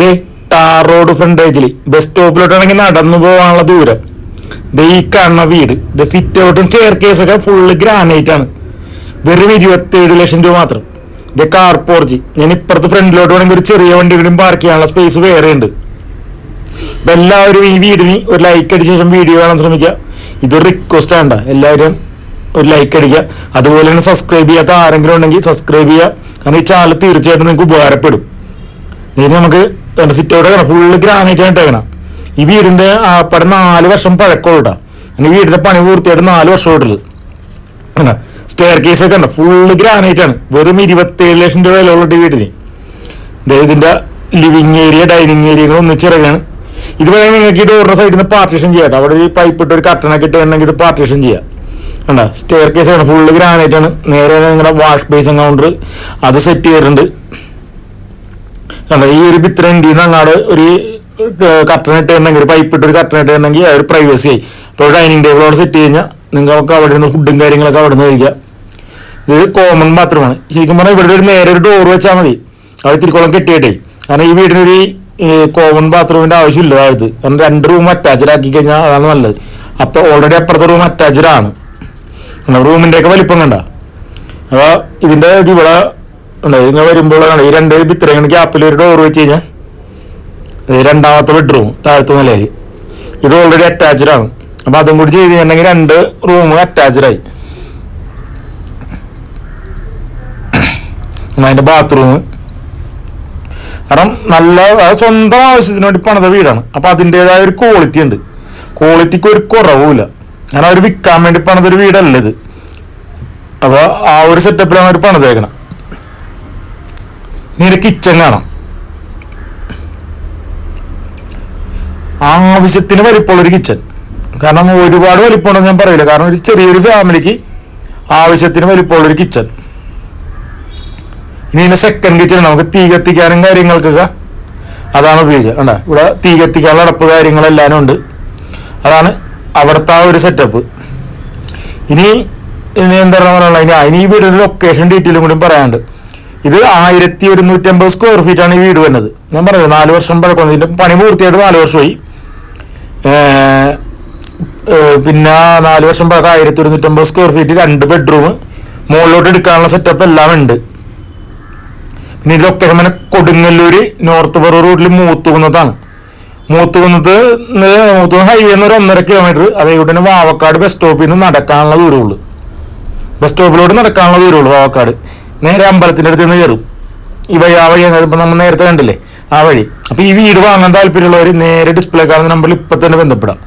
ദേ tar road ഫ്രണ്ടേജിൽ bus സ്റ്റോപ്പിലോട്ടാണെങ്കിൽ നടന്നു പോകാനുള്ള ദൂരം. ദേ ഈ കാണുന്ന വീട് ദ സിറ്റ് ഔട്ടും സ്റ്റെയർ കേസ് ഒക്കെ ഫുള്ള് ഗ്രാനൈറ്റ് ആണ്. വെറും ഇരുപത്തേഴ് ലക്ഷം രൂപ മാത്രം. ദ കാർ പോർജി ഞാൻ ഇപ്പുറത്ത് ഫ്രണ്ടിലോട്ട് വേണമെങ്കിൽ ഒരു ചെറിയ വണ്ടി കൂടി പാർക്ക് ചെയ്യാനുള്ള സ്പേസ് വേറെ ഉണ്ട്. എല്ലാവരും ഈ വീടിന് ഒരു ലൈക്ക് അടിച്ച ശേഷം വീഡിയോ കാണാൻ ശ്രമിക്കുക. ഇതൊരു റിക്വസ്റ്റ് ആണ്ട. എല്ലാവരും ഒരു ലൈക്ക് അടിക്കുക. അതുപോലെ തന്നെ സബ്സ്ക്രൈബ് ചെയ്യാത്ത ആരെങ്കിലും ഉണ്ടെങ്കിൽ സബ്സ്ക്രൈബ് ചെയ്യുക. കാരണം ഈ ചാനൽ തീർച്ചയായിട്ടും നിങ്ങൾക്ക് ഉപകാരപ്പെടും. ഇനി നമുക്ക് സിറ്റ് ഔട്ട് ഫുള്ള് ഗ്രാനൈറ്റ് ആണ് ഇട്ടേക്കണം. ഈ വീടിന്റെ പടം നാല് വർഷം പഴക്കമുള്ള ഈ വീടിന്റെ പണി പൂർത്തിയായിട്ട് നാല് വർഷമായിട്ടുള്ളത് സ്റ്റെയർ കേസ് ഒക്കെ ഉണ്ട്. ഫുള്ള് ഗ്രാനൈറ്റ് ആണ്. വെറും ഇരുപത്തേഴ് ലക്ഷം രൂപ വിലയുള്ള ദേ ഇതിന്റെ ലിവിങ് ഏരിയ ഡൈനിങ് ഏരിയകൾ ഒന്നിച്ചിറങ്ങാണ് ഇതുപോലെ നിങ്ങൾക്ക് ഈ ഡോറിന്റെ സൈഡിൽ നിന്ന് പാർട്ടീഷൻ ചെയ്യാം അവിടെ ഒരു പൈപ്പ് ഇട്ട് ഒരു കട്ടണൊക്കെ ഇട്ടുണ്ടെങ്കിൽ ഇത് പാർട്ടീഷൻ ചെയ്യാം. കണ്ട? സ്റ്റെയർ കേസ് ആണ്. ഫുള്ള് ഗ്രാനൈറ്റ് ആണ്. നേരെ നിങ്ങളുടെ വാഷ് ബേസിൻ കൗണ്ടർ അത് സെറ്റ് ചെയ്തിട്ടുണ്ട്. കണ്ട ഈ ഒരു ബിത്രണ്ടി അങ്ങാട് ഒരു കട്ടനിട്ട് ഇട്ടുണ്ടെങ്കിൽ ഒരു പൈപ്പ് ഇട്ട് ഒരു കട്ടൺ ഇട്ടുണ്ടെങ്കിൽ ഒരു പ്രൈവസി ആയി. അപ്പോൾ ഡൈനിങ് ടേബിൾ അവിടെ സെറ്റ് കഴിഞ്ഞാൽ നിങ്ങൾക്ക് അവിടെ നിന്ന് ഫുഡും കാര്യങ്ങളൊക്കെ അവിടെ നിന്ന് കഴിക്കാം ഇത് കോമൺ ബാത്റൂമാണ് ശരിക്കും പറഞ്ഞാൽ ഇവിടെ ഒരു നേരെ ഒരു ഡോർ വെച്ചാൽ മതി. അവിടെ തിരിക്കോളം കെട്ടിയിട്ടേ. കാരണം ഈ വീടിനൊരു കോമൺ ബാത്റൂമിന്റെ ആവശ്യമില്ല അതായത്. കാരണം രണ്ട് റൂം അറ്റാച്ച്ഡ് ആക്കി കഴിഞ്ഞാൽ അതാണ് നല്ലത്. അപ്പോൾ ഓൾറെഡി അപ്പുറത്തെ റൂം അറ്റാച്ച്ഡ് ആണ്. റൂമിന്റെയൊക്കെ വലിപ്പം കണ്ട. അപ്പോൾ ഇതിന്റെ ഇത് ഇവിടെ ഇങ്ങനെ വരുമ്പോൾ കണ്ട ഈ രണ്ട് ഇത്രയും ഗ്യാപ്പിൽ ഒരു ഡോർ വെച്ച് കഴിഞ്ഞാൽ രണ്ടാമത്തെ ബെഡ്റൂം താഴത്തെ നിലയിൽ. ഇത് ഓൾറെഡി അറ്റാച്ച്ഡ് ആണ്. അപ്പം അതും കൂടി ചെയ്ത് കഴിഞ്ഞിട്ടുണ്ടെങ്കിൽ രണ്ട് റൂം അറ്റാച്ച്ഡ് ആയി. അതിന്റെ ബാത്റൂം കാരണം നല്ല സ്വന്തം ആവശ്യത്തിന് വേണ്ടി പണിത വീടാണ്. അപ്പം അതിന്റെതായ ഒരു ക്വാളിറ്റി ഉണ്ട്. ക്വാളിറ്റിക്ക് ഒരു കുറവുമില്ല. കാരണം അവർ വിൽക്കാൻ വേണ്ടി പണിതൊരു വീടല്ല ഇത്. അപ്പോൾ ആ ഒരു സെറ്റപ്പിലാണ് അവർ പണിതേക്കണം. ഒരു കിച്ചൺ കാണാം. ആവശ്യത്തിന് വലിപ്പമുള്ളൊരു കിച്ചൺ കാരണം ഒരുപാട് വലിപ്പമുണ്ടെന്ന് ഞാൻ പറയില്ല. കാരണം ഒരു ചെറിയൊരു ഫാമിലിക്ക് ആവശ്യത്തിന് വലിപ്പമുള്ളൊരു കിച്ചൺ ഇനി ഇതിന്റെ സെക്കൻഡ് കിച്ചൺ നമുക്ക് തീ കത്തിക്കാനും കാര്യങ്ങൾക്കൊക്കെ അതാണ് ഉപയോഗിക്കുക. കണ്ട? ഇവിടെ തീ കത്തിക്കാനുള്ള അടപ്പ് കാര്യങ്ങളെല്ലാം ഉണ്ട്. അതാണ് അവിടുത്തെ ആ ഒരു സെറ്റപ്പ് ഇനി ഇനി എന്താ പറയുക ഇനി ഈ വീടിന്റെ ലൊക്കേഷൻ ഡീറ്റെയിലും കൂടി പറയാനുണ്ട്. ഇത് ആയിരത്തി ഒരുന്നൂറ്റമ്പത് സ്ക്വയർ ആണ് ഈ വീട് വന്നത് ഞാൻ പറഞ്ഞത് നാല് വർഷം പഴക്കം ഇതിന്റെ പണി പൂർത്തിയായിട്ട് നാല് വർഷമായി. പിന്നെ നാല് വർഷം പഴക്കം ആയിരത്തി ഒരുന്നൂറ്റമ്പത് സ്ക്വയർ ഫീറ്റ് രണ്ട് ബെഡ്റൂം മുകളിലോട്ട് എടുക്കാനുള്ള സെറ്റപ്പ് എല്ലാം ഉണ്ട്. പിന്നെ ഇതൊക്കെ അങ്ങനെ കൊടുങ്ങല്ലൂര് നോർത്ത് ബറോ റോഡിൽ മൂത്തുകുന്നതാണ് മൂത്തുകുന്നത്ത് മൂത്തുകുന്ന് ഹൈവേ എന്ന് ഒരു ഒന്നര കിലോമീറ്റർ അതേപോലെ തന്നെ വാവക്കാട് ബസ് സ്റ്റോപ്പിൽ നിന്ന് നടക്കാനുള്ള ദൂരമുള്ളൂ. ബസ് സ്റ്റോപ്പിലോട്ട് നടക്കാനുള്ള ദൂരമുള്ളൂ വാവക്കാട്. നേരെ അമ്പലത്തിന്റെ അടുത്ത് നിന്ന് കയറും. ഈ വഴി ആ വഴി ഇപ്പൊ നമ്മൾ നേരത്തെ കണ്ടില്ലേ? ആ വഴി. അപ്പോൾ ഈ വീട് വാങ്ങാൻ താല്പര്യമുള്ളവർ നേരെ ഡിസ്പ്ലേ കാണുന്ന നമ്പറിൽ ഇപ്പം തന്നെ ബന്ധപ്പെടാം.